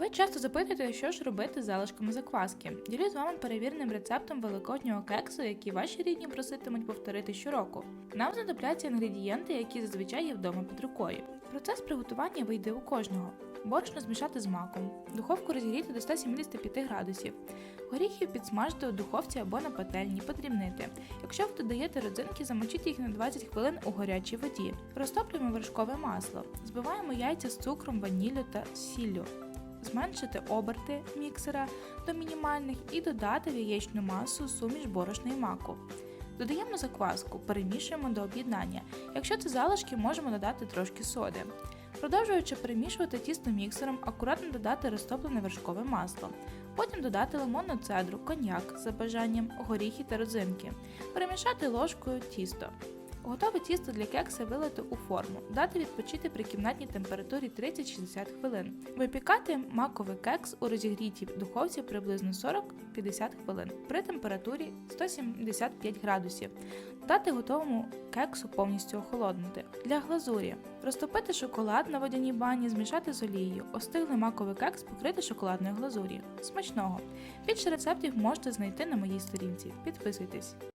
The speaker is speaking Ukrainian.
Ви часто запитуєте, що ж робити з залишками закваски. Ділюсь з вами перевіреним рецептом великоднього кексу, який ваші рідні проситимуть повторити щороку. Нам знадобляться інгредієнти, які зазвичай є вдома під рукою. Процес приготування вийде у кожного. Борошно змішати з маком, духовку розігріти до 175 градусів. Горіхів підсмажити у духовці або на пательні, подрібнити. Якщо ви додаєте родзинки, замочіть їх на 20 хвилин у гарячій воді. Розтоплюємо вершкове масло, збиваємо яйця з цукром, ваніллю та сіллю. Зменшити оберти міксера до мінімальних і додати в яєчну масу суміш борошна і маку. Додаємо закваску, перемішуємо до об'єднання. Якщо це залишки, можемо додати трошки соди. Продовжуючи перемішувати тісто міксером, акуратно додати розтоплене вершкове масло. Потім додати лимонну цедру, коньяк за бажанням, горіхи та родзинки. Перемішати ложкою тісто. Готове тісто для кекса вилити у форму, дати відпочити при кімнатній температурі 30-60 хвилин. Випікати маковий кекс у розігрітій духовці приблизно 40-50 хвилин при температурі 175 градусів. Дати готовому кексу повністю охолоднути. Для глазурі розтопити шоколад на водяній бані, змішати з олією, остиглий маковий кекс покрити шоколадною глазур'ю. Смачного! Більше рецептів можете знайти на моїй сторінці. Підписуйтесь.